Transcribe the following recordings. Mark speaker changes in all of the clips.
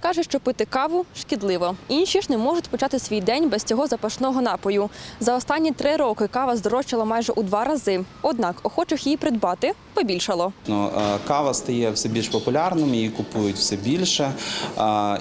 Speaker 1: Хтось каже, що пити каву шкідливо. Інші ж не можуть почати свій день без цього запашного напою. За останні три роки кава здорожчала майже у два рази. Однак охочих її придбати побільшало.
Speaker 2: Ну, е, Кава стає все більш популярним, її купують все більше.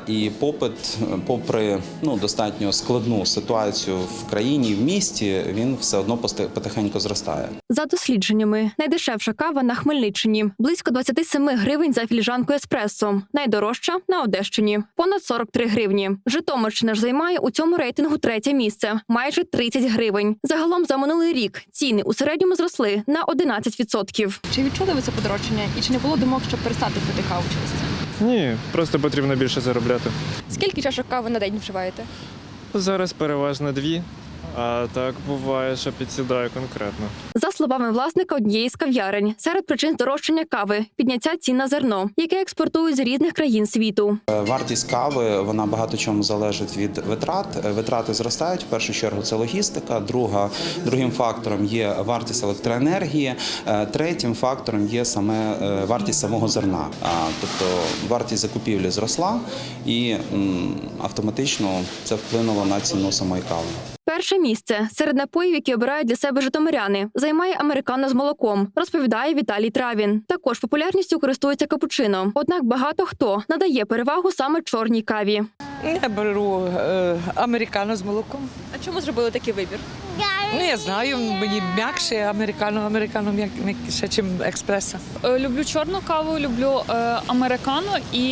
Speaker 2: І попит, попри ну, достатньо складну ситуацію в країні в місті, він все одно пости- потихеньку зростає.
Speaker 1: За дослідженнями, найдешевша кава на Хмельниччині близько 27 гривень за філіжанку еспресо. Найдорожча на Одещині понад 43 гривні. Житомирщина ж займає у цьому рейтингу третє місце майже 30 гривень. Загалом за минулий рік ціни у середньому зросли на 11%. Чи відчули ви це подорожчання? І чи не було думок, щоб перестати пити каву через це?
Speaker 3: Ні, просто потрібно більше заробляти.
Speaker 1: Скільки чашок кави на день вживаєте?
Speaker 3: Зараз переважно дві, а так буває, що підсідаю конкретно.
Speaker 1: За словами власника однієї з кав'ярень, серед причин здорожчання кави підняття цін на зерно, яке експортують з різних країн світу.
Speaker 2: Е, Вартість кави вона багато чому залежить від витрат. Е, Витрати зростають. В першу чергу це логістика. Друга другим фактором є вартість електроенергії. Е, Третім фактором є саме вартість самого зерна. Тобто вартість закупівлі зросла, і автоматично це вплинуло на ціну самої кави.
Speaker 1: Перше місце серед напоїв, які обирають для себе житомиряни, займає американо з молоком, розповідає Віталій Травін. Також популярністю користується капучино. Однак багато хто надає перевагу саме чорній каві.
Speaker 4: Я беру е, американо з молоком.
Speaker 1: А чому зробили такий вибір?
Speaker 4: Ну, я знаю, мені м'якше американо, американо м'як- м'якіше, ніж експресо.
Speaker 5: Е, Люблю чорну каву, люблю е, американо і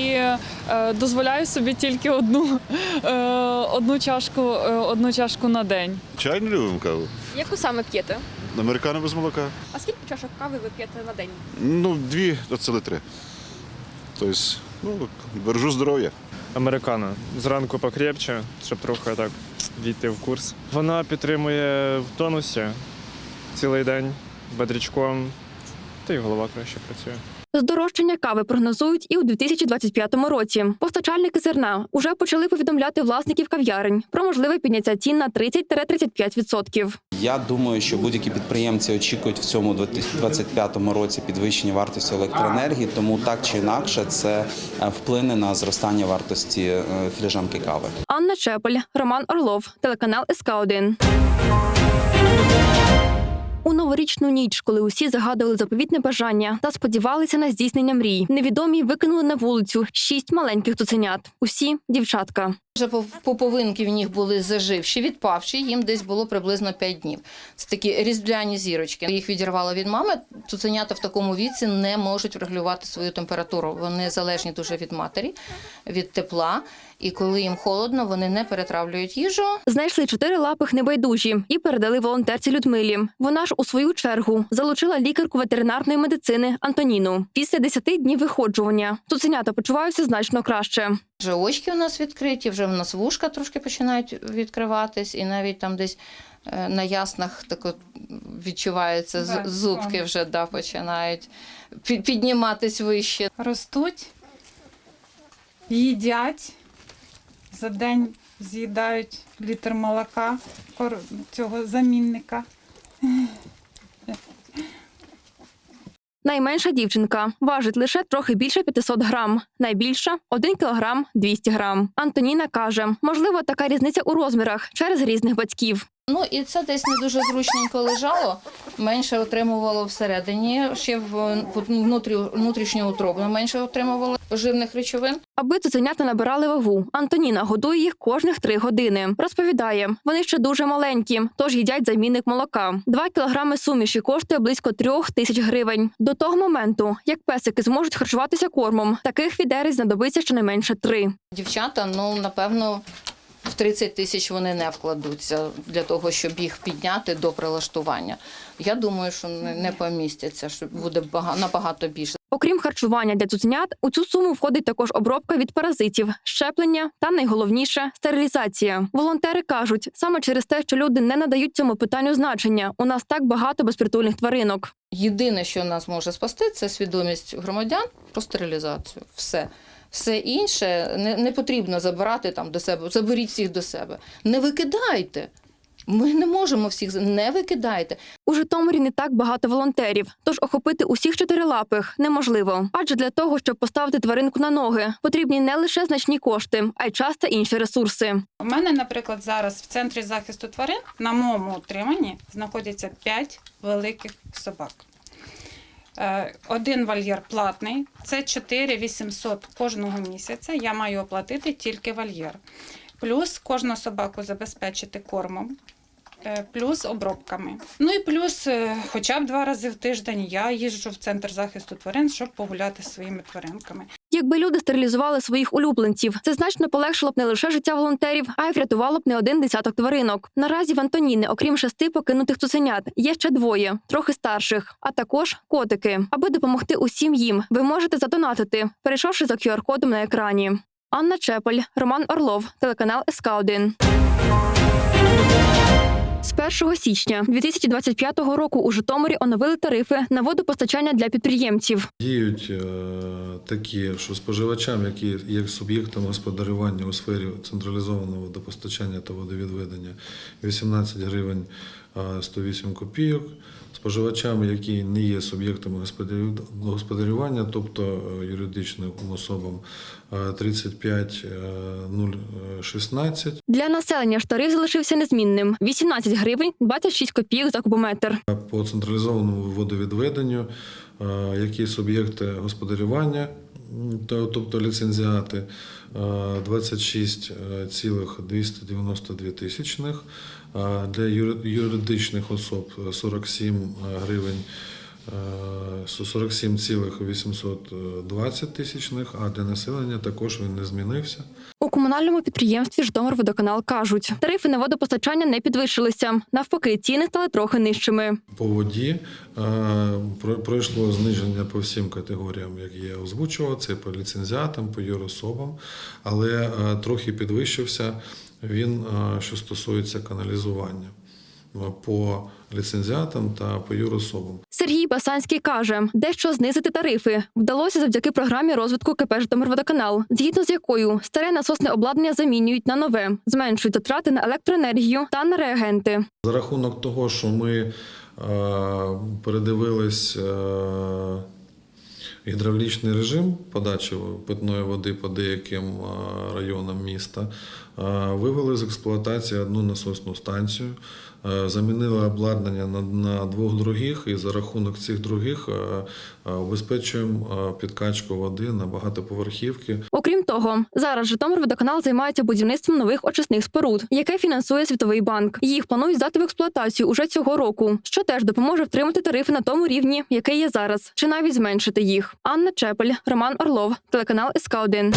Speaker 5: е, дозволяю собі тільки одну, е, одну, чашку, е, одну чашку на день.
Speaker 6: Чай не любимо каву.
Speaker 1: Яку саме п'єте?
Speaker 6: Американо без молока.
Speaker 1: А скільки чашок кави ви п'єте на день?
Speaker 6: Ну, дві до ціле три. Тобто, ну, бережу здоров'я.
Speaker 3: Американо. Зранку покрепче, щоб трохи так війти в курс. Вона підтримує в тонусі цілий день бодрячком, та й голова краще працює.
Speaker 1: Здорожчання кави прогнозують і у 2025 році. Постачальники зерна уже почали повідомляти власників кав'ярень про можливе підняття цін на 30-35%.
Speaker 2: Я думаю, що будь-які підприємці очікують в цьому 2025 році підвищення вартості електроенергії, тому так чи інакше це е, вплине на зростання вартості е, філіжанки кави.
Speaker 1: Анна Чепель, Роман Орлов, телеканал СК 1 У новорічну ніч, коли усі загадували заповітне бажання та сподівалися на здійснення мрій, невідомі викинули на вулицю шість маленьких цуценят. Усі дівчатка.
Speaker 7: Вже пов- пуповинки в них були заживші, відпавші, їм десь було приблизно 5 днів. Це такі різдвяні зірочки. Їх відірвало від мами. Цуценята в такому віці не можуть регулювати свою температуру. Вони залежні дуже від матері, від тепла. І коли їм холодно, вони не перетравлюють їжу.
Speaker 1: Знайшли чотири лапих небайдужі і передали волонтерці Людмилі. Вона ж у свою чергу залучила лікарку ветеринарної медицини Антоніну. Після 10 днів виходжування цуценята почуваються значно краще.
Speaker 7: Вже очки у нас відкриті, вже в нас вушка трошки починають відкриватись, і навіть там десь е, на яснах так от відчуваються з- зубки вже да, починають підніматись вище.
Speaker 8: ростуть, їдять. За день з'їдають літр молока цього замінника.
Speaker 1: Найменша дівчинка важить лише трохи більше 500 грам, найбільша 1 кілограм 200 грам. Антоніна каже, можливо, така різниця у розмірах через різних батьків.
Speaker 7: Ну і це десь не дуже зручненько лежало. Менше отримувало всередині, ще в внутрі, внутрішньоутробно менше отримувало поживних речовин.
Speaker 1: Аби цуценята набирали вагу, Антоніна годує їх кожних три години. Розповідає, вони ще дуже маленькі, тож їдять замінник молока. Два кілограми суміші коштує близько трьох тисяч гривень. До того моменту, як песики зможуть харчуватися кормом, таких відерець знадобиться щонайменше три.
Speaker 7: Дівчата, ну напевно, в 30 тисяч вони не вкладуться для того, щоб їх підняти до прилаштування. Я думаю, що не помістяться, що буде бага- набагато більше.
Speaker 1: Окрім харчування для цуценят, у цю суму входить також обробка від паразитів, щеплення та найголовніше стерилізація. Волонтери кажуть, саме через те, що люди не надають цьому питанню значення. У нас так багато безпритульних тваринок.
Speaker 7: Єдине, що нас може спасти, це свідомість громадян про стерилізацію. Все. Все інше не, не потрібно забирати там до себе. Заберіть всіх до себе. Не викидайте. Ми не можемо всіх з- не викидайте.
Speaker 1: У Житомирі не так багато волонтерів, тож охопити усіх чотирилапих неможливо. Адже для того, щоб поставити тваринку на ноги, потрібні не лише значні кошти, а й час та інші ресурси.
Speaker 8: У мене, наприклад, зараз в центрі захисту тварин на моєму утриманні знаходяться 5 великих собак. Е, Один вольєр платний, це 4 800 кожного місяця. Я маю оплатити тільки вольєр. Плюс кожну собаку забезпечити кормом, е, плюс обробками. Ну і плюс, е, хоча б два рази в тиждень я їжджу в центр захисту тварин, щоб погуляти своїми тваринками.
Speaker 1: Якби люди стерилізували своїх улюбленців, це значно полегшило б не лише життя волонтерів, а й врятувало б не один десяток тваринок. Наразі в Антоніни, окрім шести покинутих цуценят, є ще двоє, трохи старших, а також котики. Аби допомогти усім їм, ви можете задонатити, перейшовши за QR-кодом на екрані. Анна Чепель, Роман Орлов, телеканал СК 1 з 1 січня 2025 року у Житомирі оновили тарифи на водопостачання для підприємців.
Speaker 9: Діють е, такі, що споживачам, які є суб'єктом господарювання у сфері централізованого водопостачання та водовідведення 18 гривень е, 108 копійок. Споживачам, які не є суб'єктами господарю- господарювання, тобто е, юридичним особам е, 35 е, 016
Speaker 1: Для населення ж тариф залишився незмінним: 18 гривень 26 копійок за кубометр.
Speaker 9: по централізованому водовідведенню, е, які суб'єкти господарювання, тобто ліцензіати, е, 26,292 тисячних, е, для юри- юридичних особ 47 гривень. е, 47,820 тисячних, а для населення також він не змінився.
Speaker 1: У комунальному підприємстві Житомирводоканал кажуть, тарифи на водопостачання не підвищилися. Навпаки, ціни стали трохи нижчими.
Speaker 9: По воді е, про- пройшло зниження по всім категоріям, як я озвучував, це по ліцензіатам, по юрособам, але е, трохи підвищився він, е, що стосується каналізування е, по ліцензіатам та по юрособам.
Speaker 1: Сергій Басанський каже, дещо знизити тарифи вдалося завдяки програмі розвитку КП Житомирводоканал, згідно з якою старе насосне обладнання замінюють на нове, зменшують затрати на електроенергію та на реагенти.
Speaker 9: За рахунок того, що ми е, передивились гідравлічний режим подачі питної води по деяким районам міста, вивели з експлуатації одну насосну станцію, е, замінили обладнання на, двох других, і за рахунок цих других е, е, обезпечуємо е, підкачку води на багатоповерхівки.
Speaker 1: Окрім того, зараз Житомирводоканал займається будівництвом нових очисних споруд, яке фінансує Світовий банк. Їх планують здати в експлуатацію уже цього року, що теж допоможе втримати тарифи на тому рівні, який є зараз, чи навіть зменшити їх. Анна Чепель, Роман Орлов, телеканал СК 1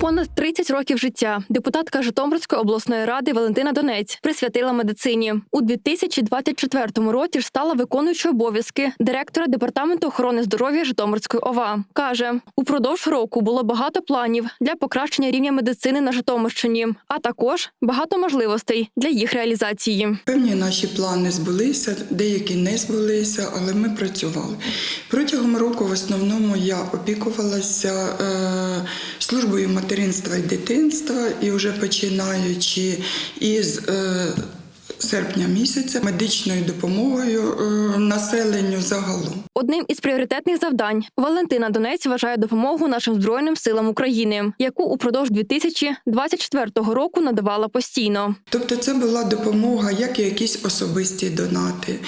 Speaker 1: Понад 30 років життя депутатка Житомирської обласної ради Валентина Донець присвятила медицині. У 2024 році ж стала виконуючою обов'язки директора департаменту охорони здоров'я Житомирської ОВА. каже, упродовж року було багато планів для покращення рівня медицини на Житомирщині, а також багато можливостей для їх реалізації.
Speaker 10: Певні наші плани збулися, деякі не збулися, але ми працювали. Протягом року в основному я опікувалася е, службою материнства і дитинства, і вже починаючи із е, серпня місяця медичною допомогою е, населенню загалом.
Speaker 1: Одним із пріоритетних завдань Валентина Донець вважає допомогу нашим збройним силам України, яку упродовж 2024 року надавала постійно.
Speaker 10: Тобто це була допомога, як і якісь особисті донати,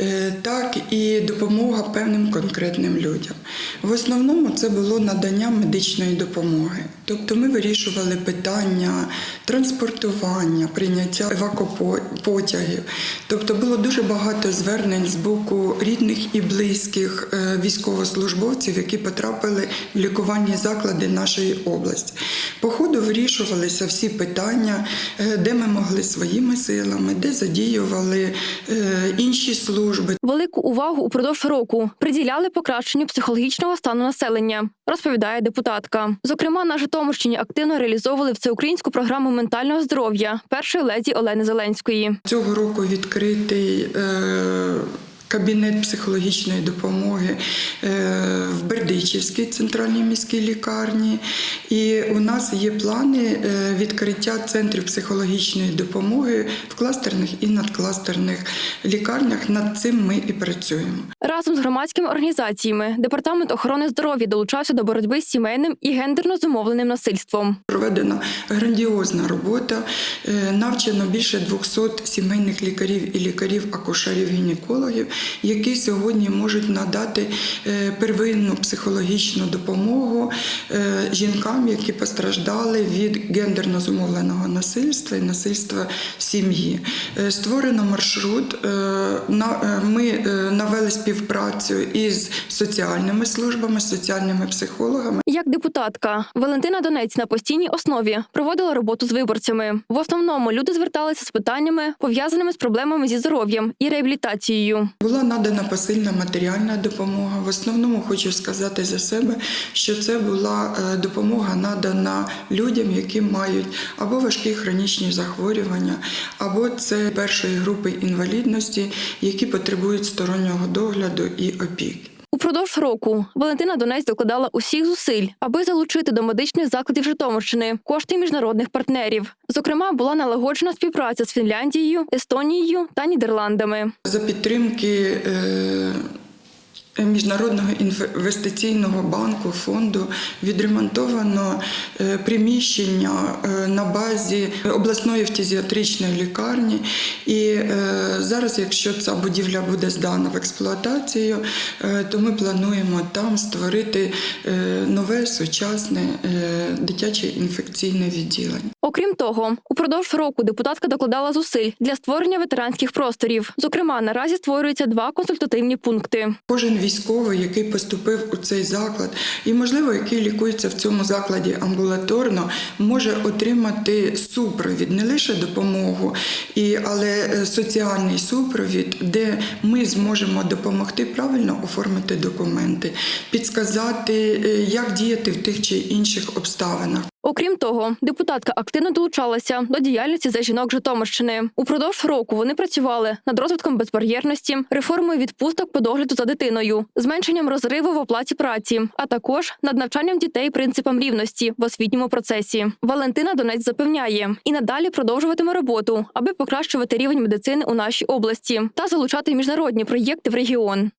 Speaker 10: е, так і допомога певним конкретним людям. В основному це було надання медичної допомоги. Тобто ми вирішували питання транспортування, прийняття евакопотягів. Тобто було дуже багато звернень з боку рідних і близьких е, військовослужбовців, які потрапили в лікувальні заклади нашої області. По ходу вирішувалися всі питання, е, де ми могли своїми силами, де задіювали е, інші служби.
Speaker 1: Велику увагу упродовж року приділяли покращенню психологічного стану населення, розповідає депутатка. Зокрема, на Житомирщині активно реалізовували всеукраїнську програму ментального здоров'я першої леді Олени Зеленської.
Speaker 10: Цього року відкритий е, кабінет психологічної допомоги е, в Бердичівській центральній міській лікарні. І у нас є плани е, відкриття центрів психологічної допомоги в кластерних і надкластерних лікарнях. Над цим ми і працюємо.
Speaker 1: Разом з громадськими організаціями департамент охорони здоров'я долучався до боротьби з сімейним і гендерно зумовленим насильством.
Speaker 10: Проведена грандіозна робота. Е, Навчено більше 200 сімейних лікарів і лікарів-акушерів-гінекологів, які сьогодні можуть надати е, первинну психологічну допомогу е, жінкам, які постраждали від гендерно зумовленого насильства і насильства в сім'ї. Створено маршрут. Ми навели співпрацю із соціальними службами, соціальними психологами.
Speaker 1: Як депутатка Валентина Донець на постійній основі проводила роботу з виборцями. В основному люди зверталися з питаннями, пов'язаними з проблемами зі здоров'ям і реабілітацією.
Speaker 10: Була надана посильна матеріальна допомога. В основному хочу сказати за себе, що це була е, допомога надана людям, які мають або важкі хронічні захворювання, або це першої групи інвалідності, які потребують стороннього догляду і опіки.
Speaker 1: Упродовж року Валентина Донець докладала усіх зусиль, аби залучити до медичних закладів Житомирщини кошти міжнародних партнерів. Зокрема, була налагоджена співпраця з Фінляндією, Естонією та Нідерландами.
Speaker 10: За підтримки е, Міжнародного інвестиційного банку фонду відремонтовано е, приміщення е, на базі обласної фтизіатричної лікарні. І е, зараз, якщо ця будівля буде здана в експлуатацію, то ми плануємо там створити нове сучасне дитяче інфекційне відділення.
Speaker 1: Окрім того, упродовж року депутатка докладала зусиль для створення ветеранських просторів. Зокрема, наразі створюються два консультативні пункти.
Speaker 10: Кожен військовий, який поступив у цей заклад, і, можливо, який лікується в цьому закладі амбулаторно, може отримати супровід, не лише допомогу, і, але е, соціальний супровід, де ми зможемо допомогти правильно оформити документи, підсказати, е, як діяти в тих чи інших обставинах.
Speaker 1: Окрім того, депутатка активно долучалася до діяльності за жінок Житомирщини. Упродовж року вони працювали над розвитком безбар'єрності, реформою відпусток по догляду за дитиною, зменшенням розриву в оплаті праці, а також над навчанням дітей принципам рівності в освітньому процесі. Валентина Донець запевняє і надалі продовжуватиме роботу, аби покращувати рівень медицини у нашій області та залучати міжнародні проєкти в регіон.